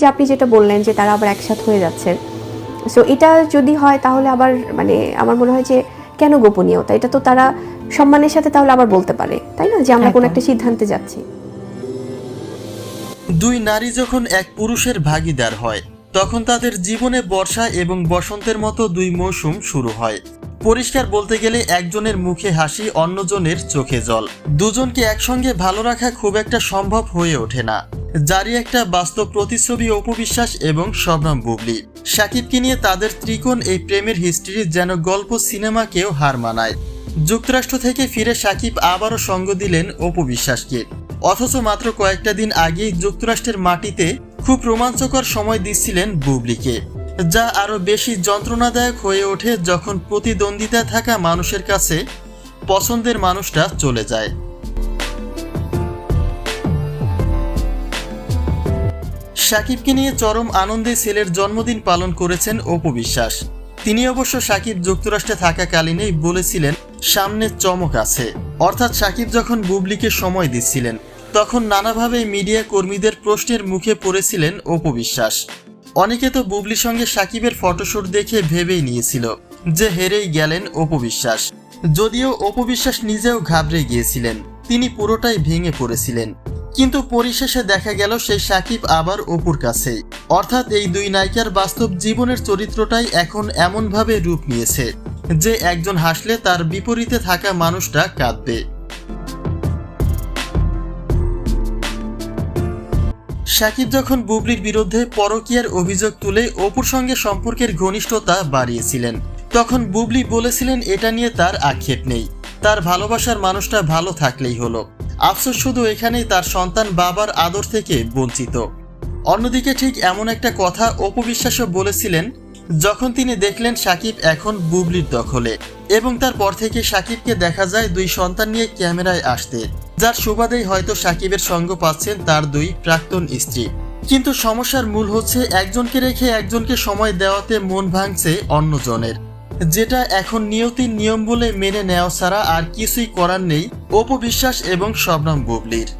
যে আপনি যেটা বললেন যে তারা আবার একসাথ হয়ে যাচ্ছে। সো এটা যদি হয় তাহলে আবার মানে আমার মনে হয় যে কেন গোপনীয়তা? এটা তো তারা সম্মানের সাথে তাহলে আবার বলতে পারে তাই না? যে আমরা কোনো একটা সিদ্ধান্তে যাচ্ছি। দুই নারী যখন এক পুরুষের ভাগিদার হয় তখন তাদের জীবনে বর্ষা এবং বসন্তের মতো দুই মৌসুম শুরু হয়। পরিষ্কার বলতে গেলে একজনের মুখে হাসি অন্যজনের চোখে জল। দুজনকে একসঙ্গে ভালো রাখা খুব একটা সম্ভব হয়ে ওঠে না। জারি একটা বাস্তব প্রতিচ্ছবি অপবিশ্বাস এবং শবনম বুবলি। সাকিবকে নিয়ে তাদের ত্রিকোণ এই প্রেমের হিস্ট্রি যেন গল্প সিনেমাকেও হার মানায়। যুক্তরাষ্ট্র থেকে ফিরে সাকিব আবারও সঙ্গ দিলেন অপবিশ্বাসকে অথচ মাত্র কয়েকটা দিন আগেই যুক্তরাষ্ট্রের মাটিতে খুব রোমাঞ্চকর সময় দিচ্ছিলেন বুবলিকে, যা আরও বেশি যন্ত্রণাদায়ক হয়ে ওঠে যখন প্রতিদ্বন্দ্বিতা থাকা মানুষের কাছে পছন্দের মানুষটা চলে যায়। সাকিবকে নিয়ে চরম আনন্দে ছেলের জন্মদিন পালন করেছেন অপু বিশ্বাস। তিনি অবশ্য সাকিব যুক্তরাষ্ট্রে থাকাকালীনই বলেছিলেন, সামনে চমক আছে। অর্থাৎ সাকিব যখন বুবলিকে সময় দিচ্ছিলেন, তখন নানাভাবে মিডিয়া কর্মীদের প্রশ্নের মুখে পড়েছিলেন অপু বিশ্বাস। অনেকে তো বুবলির সঙ্গে সাকিবের ফটোশুট দেখে ভেবেই নিয়েছিল যে হেরেই গেলেন অপু বিশ্বাস। যদিও অপু বিশ্বাস নিজেও ঘাবড়ে গিয়েছিলেন, তিনি পুরোটাই ভেঙে পড়েছিলেন। কিন্তু পরিশেষে দেখা গেল সেই সাকিব আবার অপুর কাছেই অর্থাৎ এই দুই নায়িকার বাস্তব জীবনের চরিত্রটাই এখন এমনভাবে রূপ নিয়েছে, যে একজন হাসলে তার বিপরীতে থাকা মানুষটা কাঁদবে। সাকিব যখন বুবলির বিরুদ্ধে পরকীয়ার অভিযোগ তুলে অপুর সঙ্গে সম্পর্কের ঘনিষ্ঠতা বাড়িয়েছিলেন, তখন বুবলি বলেছিলেন এটা নিয়ে তার আক্ষেপ নেই, তার ভালোবাসার মানুষটা ভালো থাকলেই হলো। আফসোস শুধু এখানেই তার সন্তান বাবার আদর থেকে বঞ্চিত। অন্যদিকে ঠিক এমন একটা কথা অপবিশ্বাসও বলেছিলেন, যখন তিনি দেখলেন সাকিব এখন বুবলির দখলে এবং তারপর থেকে সাকিবকে দেখা যায় দুই সন্তান নিয়ে ক্যামেরায় আসতে, যার সুবাদেই হয়তো সাকিবের সঙ্গ পাচ্ছেন তার দুই প্রাক্তন স্ত্রী। কিন্তু সমস্যার মূল হচ্ছে একজনকে রেখে একজনকে সময় দেওয়াতে মন ভাঙছে অন্যজনের। যেটা এখন নিয়তির নিয়ম বলে মেনে নেওয়া ছাড়া আর কিছুই করার নেই। অপবিশ্বাস এবং শবনম বুবলির।